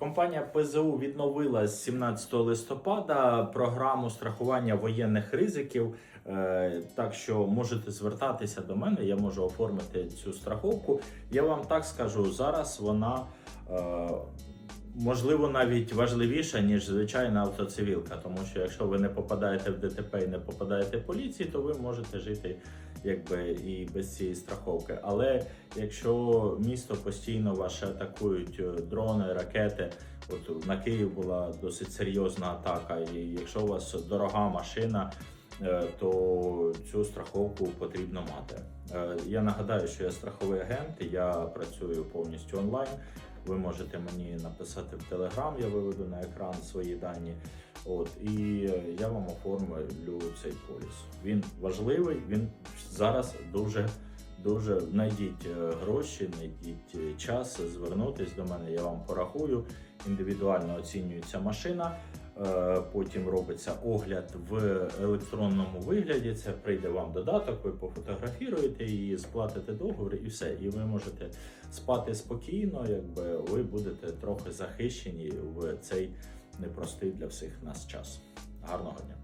Компанія ПЗУ відновила з 17 листопада програму страхування воєнних ризиків. Е, Так що можете звертатися до мене, я можу оформити цю страховку. Я вам так скажу, зараз вона е, можливо навіть важливіша, ніж звичайна автоцивілка. Тому що якщо ви не попадаєте в ДТП і не попадаєте в поліції, то ви можете жити якби і без цієї страховки. Але якщо місто постійно ваше атакують е, дрони, ракети, от на Київ була досить серйозна атака, і якщо у вас дорога машина. е, То цю страховку потрібно мати. Е, Я нагадаю, що я страховий агент, я працюю повністю онлайн. Ви можете мені написати в Телеграм, я виведу на екран свої дані. От і е, я вам оформлю цей поліс. Він важливий. Він зараз дуже дуже знайдіть е, гроші, знайдіть е, час звернутись до мене. Я вам порахую. Індивідуально оцінюється машина. Е, Потім робиться огляд в електронному вигляді. Це прийде вам додаток, ви пофотографіруєте її, сплатите договір і все. І ви можете спати спокійно, якби ви будете трохи захищені в цей непростий для всіх нас час. Гарного дня!